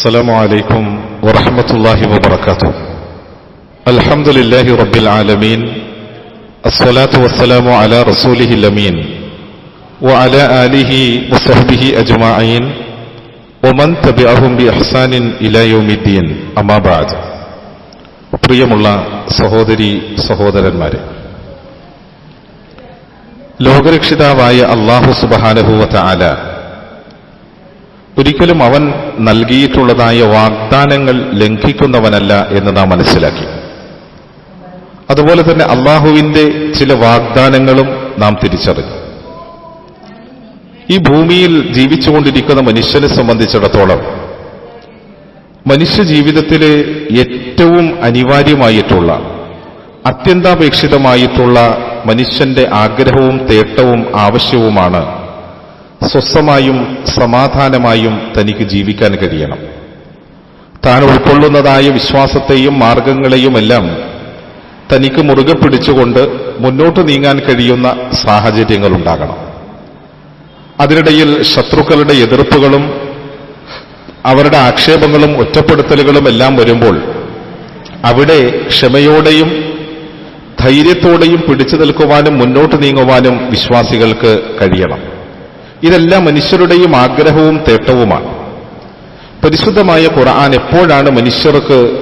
السلام عليكم ورحمة الله وبركاته الحمد لله رب العالمين الصلاة والسلام على رسوله الأمين وعلى آله وصحبه أجمعين ومن تبعهم بإحسان إلى يوم الدين أما بعد പ്രിയമുള്ള സഹോദരി സഹോദരന്മാരെ ലോകരക്ഷിതാവായ അള്ളാഹു സുബഹാനഹുവത്ത ആല ഒരിക്കലും അവൻ നൽകിയിട്ടുള്ളതായ വാഗ്ദാനങ്ങൾ ലംഘിക്കുന്നവനല്ല എന്ന് നാം മനസ്സിലാക്കി. അതുപോലെ തന്നെ അള്ളാഹുവിന്റെ ചില വാഗ്ദാനങ്ങളും നാം തിരിച്ചറിഞ്ഞു. ഈ ഭൂമിയിൽ ജീവിച്ചുകൊണ്ടിരിക്കുന്ന മനുഷ്യനെ സംബന്ധിച്ചിടത്തോളം മനുഷ്യ ജീവിതത്തിലെ ഏറ്റവും അനിവാര്യമായിട്ടുള്ള അത്യന്താപേക്ഷിതമായിട്ടുള്ള മനുഷ്യന്റെ ആഗ്രഹവും തേട്ടവും ആവശ്യവുമാണ് സ്വസ്ഥമായും സമാധാനമായും തനിക്ക് ജീവിക്കാൻ കഴിയണം. താൻ ഉൾക്കൊള്ളുന്നതായ വിശ്വാസത്തെയും മാർഗങ്ങളെയുമെല്ലാം തനിക്ക് മുറുകെ പിടിച്ചുകൊണ്ട് മുന്നോട്ട് നീങ്ങാൻ കഴിയുന്ന സാഹചര്യങ്ങൾ ഉണ്ടാകണം അതിനിടയിൽ ശത്രുക്കളുടെ എതിർപ്പുകളും അവരുടെ ആക്ഷേപങ്ങളും ഒറ്റപ്പെടുത്തലുകളും എല്ലാം വരുമ്പോൾ അവിടെ ക്ഷമയോടെയും ധൈര്യത്തോടെയും പിടിച്ചു നിൽക്കുവാനും മുന്നോട്ട് നീങ്ങുവാനും വിശ്വാസികൾക്ക് കഴിയണം. ഇതെല്ലാം മനുഷ്യരുടെയും ആഗ്രഹവും തേട്ടവുമാണ്. പരിശുദ്ധമായ ഖുർആൻ എപ്പോഴാണ് മനുഷ്യർക്ക്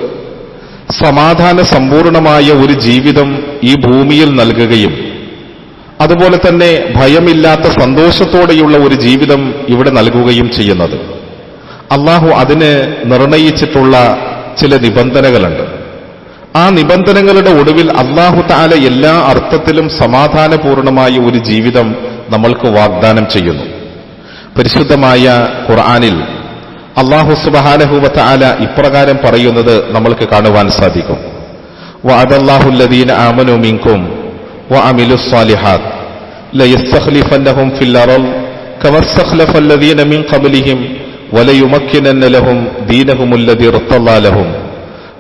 സമാധാന സമ്പൂർണമായ ഒരു ജീവിതം ഈ ഭൂമിയിൽ നൽകുകയും അതുപോലെ തന്നെ ഭയമില്ലാത്ത സന്തോഷത്തോടെയുള്ള ഒരു ജീവിതം ഇവിടെ നൽകുകയും ചെയ്യുന്നത്? അള്ളാഹു അതിന് നിർണയിച്ചിട്ടുള്ള ചില നിബന്ധനകളുണ്ട്. ആ നിബന്ധനകളുടെ ഒടുവിൽ അള്ളാഹു താല എല്ലാ അർത്ഥത്തിലും സമാധാനപൂർണമായ ഒരു ജീവിതം നമ്മൾക്ക് വാഗ്ദാനം ചെയ്യുന്നു പരിശുദ്ധമായ ഖുർആാനിൽ അള്ളാഹു സുബഹാനഹുവ താല ഇപ്രകാരം പറയുന്നത് നമ്മൾക്ക് കാണുവാൻ സാധിക്കും വഅദല്ലാഹുല്ലദീന ആമനു മിൻകും വഅമിലു സ്സാലിഹാത്ത് ലയസ്തഖ്ലിഫന്നഹും ഫിൽ അർള് കമാ ഇസ്തഖ്ലഫ الذين من قبلهم وليمكنن لهم دينهم الذي ارتضى لهم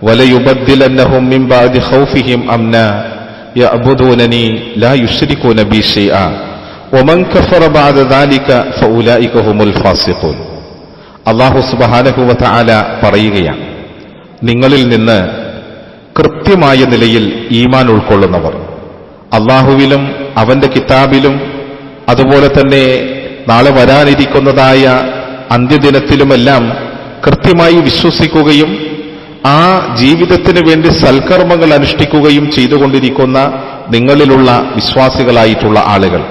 وليبدلنهم من بعد خوفهم امنا يعبدونني لا يشركون بي شيئا അള്ളാഹു സുബാനഹുവത ആല പറയുകയാണ് നിങ്ങളിൽ നിന്ന് കൃത്യമായ നിലയിൽ ഈമാൻ ഉൾക്കൊള്ളുന്നവർ അള്ളാഹുവിലും അവന്റെ കിതാബിലും അതുപോലെ തന്നെ നാളെ വരാനിരിക്കുന്നതായ അന്ത്യദിനത്തിലുമെല്ലാം കൃത്യമായി വിശ്വസിക്കുകയും ആ ജീവിതത്തിന് വേണ്ടി സൽക്കർമ്മങ്ങൾ അനുഷ്ഠിക്കുകയും ചെയ്തുകൊണ്ടിരിക്കുന്ന നിങ്ങളിലുള്ള വിശ്വാസികളായിട്ടുള്ള ആളുകൾ.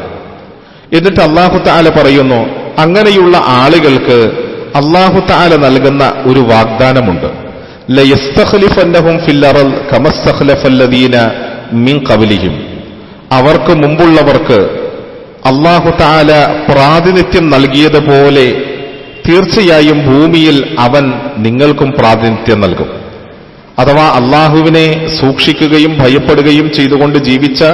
എന്നിട്ട് അള്ളാഹു താല പറയുന്നു അങ്ങനെയുള്ള ആളുകൾക്ക് അള്ളാഹു താല നൽകുന്ന ഒരു വാഗ്ദാനമുണ്ട്. അവർക്ക് മുമ്പുള്ളവർക്ക് അള്ളാഹു താല പ്രാതിനിധ്യം നൽകിയതുപോലെ തീർച്ചയായും ഭൂമിയിൽ അവൻ നിങ്ങൾക്കും പ്രാതിനിധ്യം നൽകും. അഥവാ അള്ളാഹുവിനെ സൂക്ഷിക്കുകയും ഭയപ്പെടുകയും ചെയ്തുകൊണ്ട് ജീവിച്ച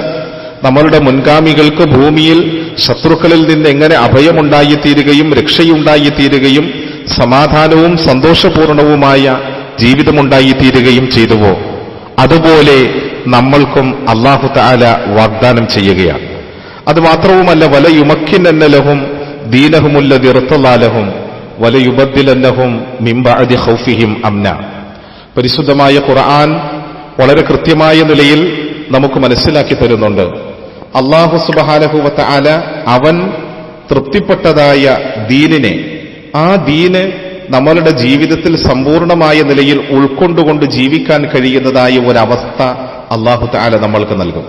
നമ്മളുടെ മുൻഗാമികൾക്ക് ഭൂമിയിൽ ശത്രുക്കളിൽ നിന്ന് എങ്ങനെ അഭയമുണ്ടായിത്തീരുകയും രക്ഷയുണ്ടായിത്തീരുകയും സമാധാനവും സന്തോഷപൂർണവുമായ ജീവിതമുണ്ടായിത്തീരുകയും ചെയ്തുവോ? അതുപോലെ നമ്മൾക്കും അള്ളാഹു താല വാഗ്ദാനം ചെയ്യുകയാണ്. അത് മാത്രവുമല്ല വല യുമക്കിന്നലഹും ദീനഹുമുല്ല ഇർത്തലാലഹും വല യുബദ്ദിലന്നഹും മിംബഅദി ഖൗഫിഹിം അംന. പരിശുദ്ധമായ ഖുർആൻ വളരെ കൃത്യമായ നിലയിൽ നമുക്ക് മനസ്സിലാക്കി തരുന്നുണ്ട്. അള്ളാഹു സുബഹാനഹുവത്ത ആല അവൻ തൃപ്തിപ്പെട്ടതായ ദീനിനെ ആ ദീന് നമ്മളുടെ ജീവിതത്തിൽ സമ്പൂർണമായ നിലയിൽ ഉൾക്കൊണ്ടുകൊണ്ട് ജീവിക്കാൻ കഴിയുന്നതായ ഒരവസ്ഥ അള്ളാഹു താല നമ്മൾക്ക് നൽകും.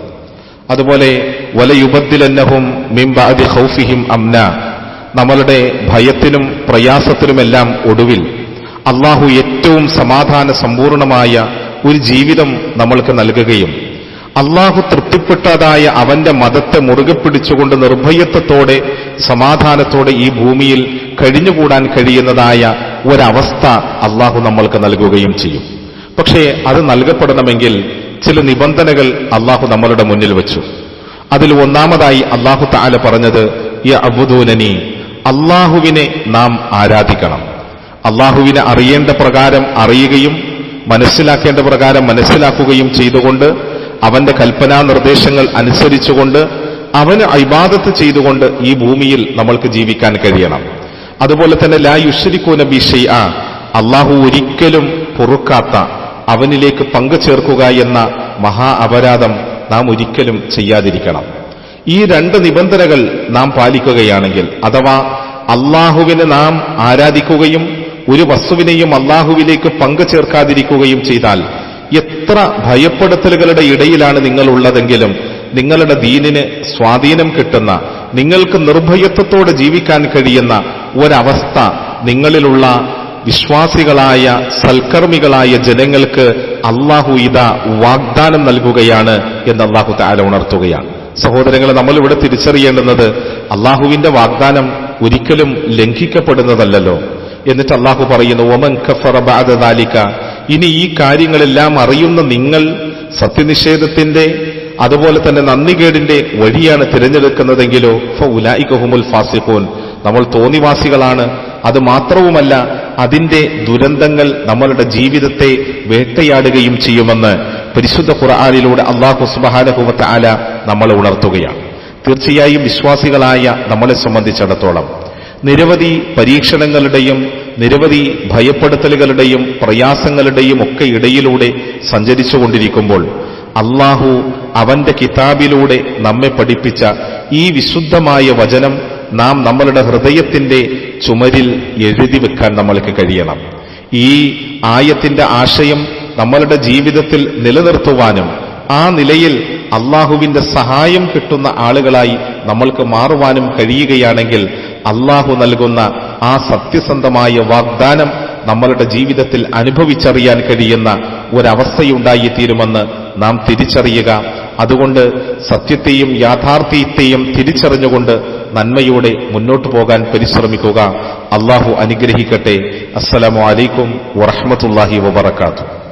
അതുപോലെ വലയുബദ്ദിലന്നഹും മിംബാദി ഹൗഫിഹിം അംന നമ്മളുടെ ഭയത്തിനും പ്രയാസത്തിനുമെല്ലാം ഒടുവിൽ അള്ളാഹു ഏറ്റവും സമാധാന സമ്പൂർണമായ ഒരു ജീവിതം നമ്മൾക്ക് നൽകുകയും അള്ളാഹു തൃപ്തിപ്പെട്ടതായ അവന്റെ മതത്തെ മുറുകെ പിടിച്ചുകൊണ്ട് നിർഭയത്വത്തോടെ സമാധാനത്തോടെ ഈ ഭൂമിയിൽ കഴിഞ്ഞുകൂടാൻ കഴിയുന്നതായ ഒരവസ്ഥ അള്ളാഹു നമ്മൾക്ക് നൽകുകയും ചെയ്യും. പക്ഷേ അത് നൽകപ്പെടണമെങ്കിൽ ചില നിബന്ധനകൾ അള്ളാഹു നമ്മളുടെ മുന്നിൽ വെച്ചു. അതിൽ ഒന്നാമതായി അള്ളാഹു താല പറഞ്ഞത് ഈ അബുദൂനനി അള്ളാഹുവിനെ നാം ആരാധിക്കണം. അള്ളാഹുവിനെ അറിയേണ്ട പ്രകാരം അറിയുകയും മനസ്സിലാക്കേണ്ട പ്രകാരം മനസ്സിലാക്കുകയും ചെയ്തുകൊണ്ട് അവന്റെ കൽപ്പനാ നിർദ്ദേശങ്ങൾ അനുസരിച്ചുകൊണ്ട് അവന് ഇബാദത്ത് ചെയ്തുകൊണ്ട് ഈ ഭൂമിയിൽ നമ്മൾക്ക് ജീവിക്കാൻ കഴിയണം. അതുപോലെ തന്നെ ലാ യുഷരിക്കൂന ബിഷയ അള്ളാഹു ഒരിക്കലും പൊറുക്കാത്ത അവനിലേക്ക് പങ്കു ചേർക്കുക എന്ന മഹാ അപരാധം നാം ഒരിക്കലും ചെയ്യാതിരിക്കണം. ഈ രണ്ട് നിബന്ധനകൾ നാം പാലിക്കുകയാണെങ്കിൽ അഥവാ അള്ളാഹുവിനെ നാം ആരാധിക്കുകയും ഒരു വസ്തുവിനെയും അള്ളാഹുവിലേക്ക് പങ്കു ചേർക്കാതിരിക്കുകയും ചെയ്താൽ എത്ര ഭയപ്പെടുത്തലുകളുടെ ഇടയിലാണ് നിങ്ങളുള്ളതെങ്കിലും നിങ്ങളുടെ ദീനിന് സ്വാധീനം കിട്ടുന്ന നിങ്ങൾക്ക് നിർഭയത്വത്തോടെ ജീവിക്കാൻ കഴിയുന്ന ഒരവസ്ഥ നിങ്ങളിലുള്ള വിശ്വാസികളായ സൽക്കർമ്മികളായ ജനങ്ങൾക്ക് അള്ളാഹു ഇത വാഗ്ദാനം നൽകുകയാണ് എന്ന് അള്ളാഹു താല ഉണർത്തുകയാണ്. സഹോദരങ്ങളെ നമ്മളിവിടെ തിരിച്ചറിയേണ്ടുന്നത് അള്ളാഹുവിന്റെ വാഗ്ദാനം ഒരിക്കലും ലംഘിക്കപ്പെടുന്നതല്ലോ എന്നിട്ട് അള്ളാഹു പറയുന്നു ഒമൻ ബഅദ ദാലിക ഇനി ഈ കാര്യങ്ങളെല്ലാം അറിയുന്ന നിങ്ങൾ സത്യനിഷേധത്തിന്റെ അതുപോലെ തന്നെ നന്ദികേടിന്റെ വഴിയാണ് തിരഞ്ഞെടുക്കുന്നതെങ്കിലോ ഫുലായിക്കഹുമുൽ ഫാസിഖൂൻ. നമ്മൾ തോന്നിവാസികളാണ്. അത് മാത്രവുമല്ല അതിന്റെ ദുരന്തങ്ങൾ നമ്മളുടെ ജീവിതത്തെ വേട്ടയാടുകയും ചെയ്യുമെന്ന് പരിശുദ്ധ ഖുർആാനിലൂടെ അള്ളാഹു സുബഹാനഹുവത്ത ആല നമ്മളെ ഉണർത്തുകയാണ്. തീർച്ചയായും വിശ്വാസികളായ നമ്മളെ സംബന്ധിച്ചിടത്തോളം നിരവധി പരീക്ഷണങ്ങളുടെയും നിരവധി ഭയപ്പെടുത്തലുകളുടെയും പ്രയാസങ്ങളുടെയും ഒക്കെ ഇടയിലൂടെ സഞ്ചരിച്ചുകൊണ്ടിരിക്കുമ്പോൾ അള്ളാഹു അവന്റെ കിതാബിലൂടെ നമ്മെ പഠിപ്പിച്ച ഈ വിശുദ്ധമായ വചനം നാം നമ്മളുടെ ഹൃദയത്തിന്റെ ചുമരിൽ എഴുതി വെക്കാൻ നമ്മൾക്ക് കഴിയണം. ഈ ആയത്തിന്റെ ആശയം നമ്മളുടെ ജീവിതത്തിൽ നിലനിർത്തുവാനും ആ നിലയിൽ അള്ളാഹുവിന്റെ സഹായം കിട്ടുന്ന ആളുകളായി നമ്മൾക്ക് മാറുവാനും കഴിയുകയാണെങ്കിൽ അള്ളാഹു നൽകുന്ന ആ സത്യസന്ധമായ വാഗ്ദാനം നമ്മളുടെ ജീവിതത്തിൽ അനുഭവിച്ചറിയാൻ കഴിയുന്ന ഒരവസ്ഥയുണ്ടായിത്തീരുമെന്ന് നാം തിരിച്ചറിയുക. അതുകൊണ്ട് സത്യത്തെയും യാഥാർത്ഥ്യത്തെയും തിരിച്ചറിഞ്ഞുകൊണ്ട് നന്മയോടെ മുന്നോട്ടു പോകാൻ പരിശ്രമിക്കുക. അള്ളാഹു അനുഗ്രഹിക്കട്ടെ. അസ്സലാമലൈക്കും വറഹമത്തല്ലാഹി വബർക്കാത്തു